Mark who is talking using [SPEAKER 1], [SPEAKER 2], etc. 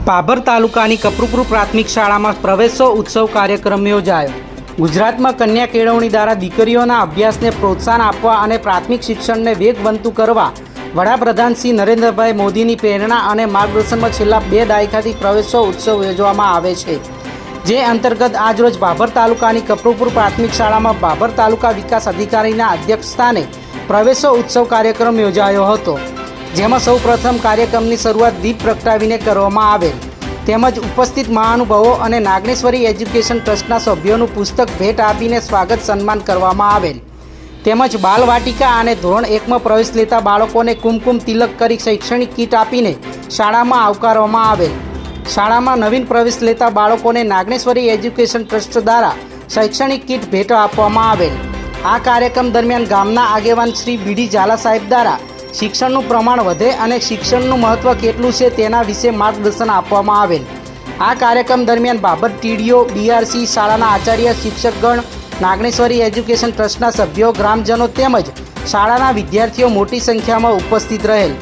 [SPEAKER 1] પાભર તાલુકાની કપરુપુર પ્રાથમિક શાળામાં પ્રવેશો ઉત્સવ કાર્યક્રમ યોજાયો. ગુજરાતમાં કન્યા કેળવણી દ્વારા દીકરીઓના અભ્યાસને પ્રોત્સાહન આપવા અને પ્રાથમિક શિક્ષણને વેગવંતું કરવા વડાપ્રધાન શ્રી નરેન્દ્રભાઈ મોદીની પ્રેરણા અને માર્ગદર્શનમાં છેલ્લા બે દાયકાથી પ્રવેશો ઉત્સવ યોજવામાં આવે છે. જે અંતર્ગત આજરોજ બાબર તાલુકાની કપરુપુર પ્રાથમિક શાળામાં બાબર તાલુકા વિકાસ અધિકારીના અધ્યક્ષસ્થાને પ્રવેશો ઉત્સવ કાર્યક્રમ યોજાયો હતો. જેમાં સૌ પ્રથમ કાર્યક્રમની શરૂઆત દીપ પ્રગટાવીને કરવામાં આવેલ. તેમજ ઉપસ્થિત મહાનુભાવો અને નાગનેશ્વરી એજ્યુકેશન ટ્રસ્ટના સભ્યોનું પુસ્તક ભેટ આપીને સ્વાગત સન્માન કરવામાં આવેલ. તેમજ બાલવાટિકા અને ધોરણ એકમાં પ્રવેશ લેતા બાળકોને કુમકુમ તિલક કરી શૈક્ષણિક કીટ આપીને શાળામાં આવકારવામાં આવેલ. શાળામાં નવીન પ્રવેશ લેતા બાળકોને નાગનેશ્વરી એજ્યુકેશન ટ્રસ્ટ દ્વારા શૈક્ષણિક કીટ ભેટ આપવામાં આવેલ. આ કાર્યક્રમ દરમિયાન ગામના આગેવાન શ્રી બીડી ઝાલા સાહેબ દ્વારા શિક્ષણનું પ્રમાણ વધે અને શિક્ષણનું મહત્ત્વ કેટલું છે તેના વિશે માર્ગદર્શન આપવામાં આવેલ. આ કાર્યક્રમ દરમિયાન બાબત ટીડીઓ બીઆરસી શાળાના આચાર્ય શિક્ષકગણ નાગણેશ્વરી એજ્યુકેશન ટ્રસ્ટના સભ્યો, ગ્રામજનો તેમજ શાળાના વિદ્યાર્થીઓ મોટી સંખ્યામાં ઉપસ્થિત રહેલ.